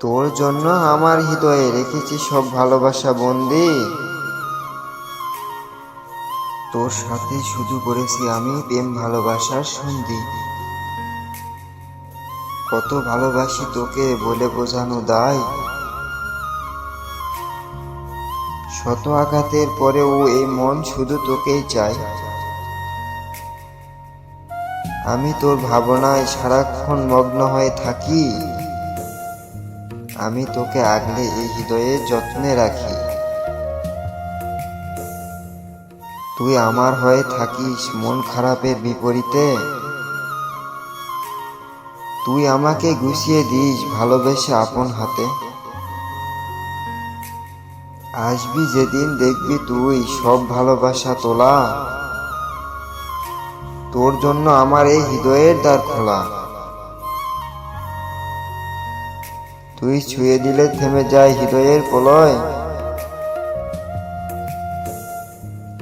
তোর জন্য আমার হৃদয়ে রেখেছি সব ভালোবাসা বন্দি। তোর সাথে শুধু করেছি আমি প্রেম ভালোবাসার সন্ধি। কত ভালোবাসি তোকে বলে বোঝানো দায়। শত আঘাতের পরেও এই মন শুধু তোকেই চায়। আমি তোর ভাবনায় সারাক্ষণ মগ্ন হয়ে থাকি। আমি তোকে আগলে এই হৃদয়ে যত্নে রাখি। তুই আমার হয়ে থাকিস মন খারাপের বিপরীতে। তুই আমাকে গুছিয়ে দিস ভালোবেসে আপন হাতে। আসবি যেদিন দেখবি তুই, সব ভালোবাসা তোলা। তোর জন্য আমার এই হৃদয়ের দ্বার খোলা। তুই ছুঁয়ে দিলে থেমে যায় হৃদয়ের প্রলয়।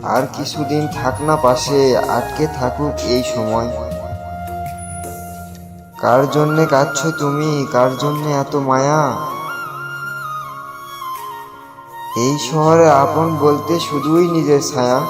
আর কিছুদিন থাক না পাশে, আটকে থাকুক এই সময়। কার জন্যে কাঁদছো তুমি? কার জন্যে এত মায়া? এই শহরে আপন বলতে শুধুই নিজের ছায়া।